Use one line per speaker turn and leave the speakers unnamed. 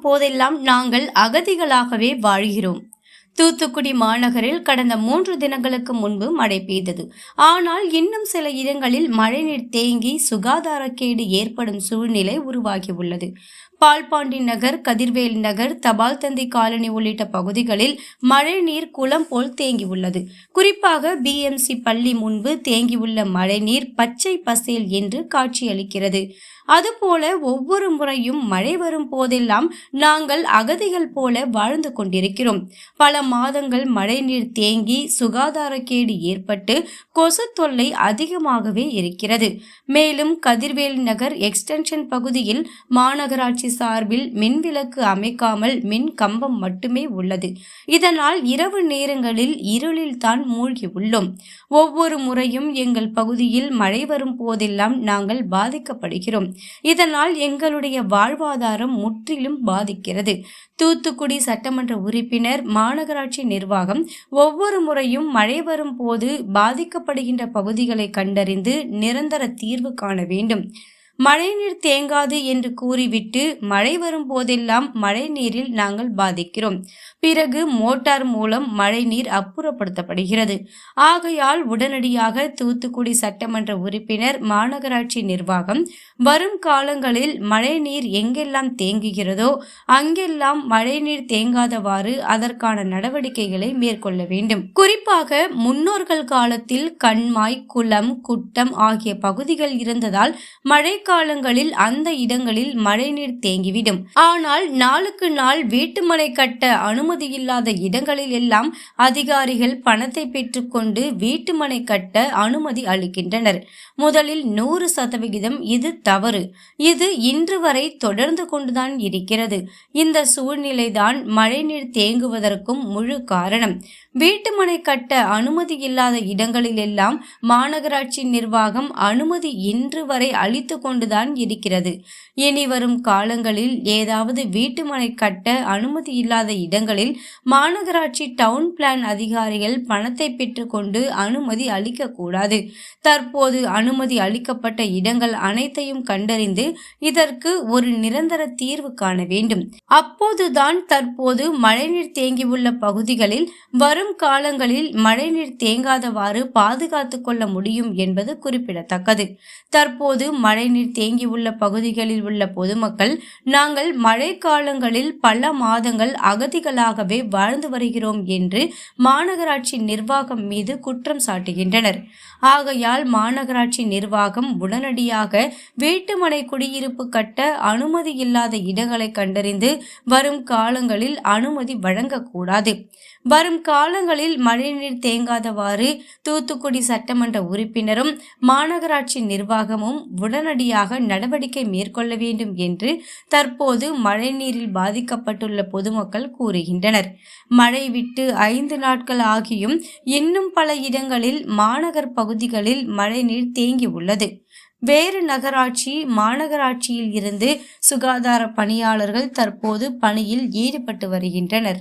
போதெல்லாம் நாங்கள் அகதிகளாகவே வாழ்கிறோம். தூத்துக்குடி மாநகரில் கடந்த மூன்று தினங்களுக்கு முன்பு மழை பெய்தது. ஆனால் இன்னும் சில இடங்களில் மழைநீர் தேங்கி சுகாதாரக்கேடு ஏற்படும் சூழ்நிலை உருவாகியுள்ளது. பால்பாண்டி நகர் கதிர்வேல் நகர் தபால் தந்தி காலனி உள்ளிட்ட பகுதிகளில் மழைநீர் குளம் போல் தேங்கியுள்ளது. குறிப்பாக பிஎம்சி பள்ளி முன்பு தேங்கியுள்ள மழைநீர் பச்சை பசேல் என்று காட்சியளிக்கிறது. அதுபோல ஒவ்வொரு முறையும் மழை வரும் போதெல்லாம் நாங்கள் அகதிகள் போல வாழ்ந்து கொண்டிருக்கிறோம். பல மாதங்கள் மழைநீர் தேங்கி சுகாதாரக்கேடு ஏற்பட்டு கொசு தொல்லை அதிகமாகவே இருக்கிறது. மேலும் கதிர்வேல் நகர் எக்ஸ்டென்ஷன் பகுதியில் மாநகராட்சி சார்பில் மின்விளக்கு அமைக்காமல் மின் கம்பம் மட்டுமே உள்ளது. இதனால் இரவு நேரங்களில் இருளில் தான் மூழ்கி உள்ளோம். ஒவ்வொரு முறையும் எங்கள் பகுதியில் மழை வரும் போதெல்லாம் நாங்கள் பாதிக்கப்படுகிறோம். இதனால் எங்களுடைய வாழ்வாதாரம் முற்றிலும் பாதிக்கிறது. தூத்துக்குடி சட்டமன்ற உறுப்பினர் மாநகராட்சி நிர்வாகம் ஒவ்வொரு முறையும் மழை வரும் போது பாதிக்கப்படுகின்ற பகுதிகளை கண்டறிந்து நிரந்தர தீர்வு காண வேண்டும். மழைநீர் தேங்காது என்று கூறிவிட்டு மழை வரும் போதெல்லாம் மழைநீரில் நாங்கள் பாதிக்கிறோம். பிறகு மோட்டார் மூலம் மழைநீர் அப்புறப்படுத்தப்படுகிறது. ஆகையால் உடனடியாக தூத்துக்குடி சட்டமன்ற உறுப்பினர் மாநகராட்சி நிர்வாகம் வரும் காலங்களில் மழைநீர் எங்கெல்லாம் தேங்குகிறதோ அங்கெல்லாம் மழைநீர் தேங்காதவாறு அதற்கான நடவடிக்கைகளை மேற்கொள்ள வேண்டும். குறிப்பாக முன்னோர்கள் காலத்தில் கண்மாய் குளம் குட்டம் ஆகிய பகுதிகள் இருந்ததால் மழை காலங்களில் அந்த இடங்களில் மழைநீர் தேங்கிவிடும். ஆனால் நாளுக்கு நாள் வீட்டுமனை கட்ட அனுமதி இல்லாத இடங்களில் எல்லாம் அதிகாரிகள் பணத்தை பெற்றுக்கொண்டு வீட்டுமனை கட்ட அனுமதி அளிக்கின்றனர். முதலில் நூறு சதவிகிதம் இது தவறு. இது இன்று வரை தொடர்ந்து கொண்டுதான் இருக்கிறது. இந்த சூழ்நிலைதான் மழைநீர் தேங்குவதற்கும் முழு காரணம். வீட்டுமனை கட்ட அனுமதி இல்லாத இடங்களில் எல்லாம் மாநகராட்சி நிர்வாகம் அனுமதி இன்று வரை அளித்து கொண்டுதான் இருக்கிறது. இனி வரும் காலங்களில் ஏதாவது வீட்டுமனை கட்ட அனுமதி இல்லாத இடங்களில் மாநகராட்சி டவுன் பிளான் அதிகாரிகள் பணத்தை பெற்றுக்கொண்டு அனுமதி அளிக்கக்கூடாது. தற்போது அனுமதி அளிக்கப்பட்ட இடங்கள் அனைத்தையும் கண்டறிந்து இதற்கு ஒரு நிரந்தர தீர்வு காண வேண்டும். அப்போதுதான் தற்போது மழைநீர் தேங்கியுள்ள பகுதிகளில் வரும் காலங்களில் மழைநீர் தேங்காதவாறு பாதுகாத்து கொள்ள முடியும் என்பது குறிப்பிடத்தக்கது. தற்போது மழைநீர் தேங்கியுள்ள பகுதிகளில் உள்ள பொதுமக்கள் நாங்கள் மழை காலங்களில் பல மாதங்கள் அகதிகளாகவே வாழ்ந்து வருகிறோம் என்று மாநகராட்சி நிர்வாகம் மீது குற்றம் சாட்டுகின்றனர். ஆகையால் மாநகராட்சி நிர்வாகம் உடனடியாக வீட்டுமனை குடியிருப்பு கட்ட அனுமதி இல்லாத இடங்களை கண்டறிந்து வரும் காலங்களில் அனுமதி வழங்கக்கூடாது. வரும் காலங்களில் மழைநீர் தேங்காதவாறு தூத்துக்குடி சட்டமன்ற உறுப்பினரும் மாநகராட்சி நிர்வாகமும் உடனடியாக நடவடிக்கை மேற்கொள்ள வேண்டும் என்று தற்போது மழைநீரில் பாதிக்கப்பட்டுள்ள பொதுமக்கள் கூறுகின்றனர். மழை விட்டு ஐந்து நாட்கள் ஆகியும் இன்னும் பல இடங்களில் மாநகர் பகுதிகளில் மழைநீர் தேங்கி உள்ளது வேறு நகராட்சி மாநகராட்சியில் இருந்து சுகாதார பணியாளர்கள் தற்போது பணியில் ஈடுபட்டு வருகின்றனர்.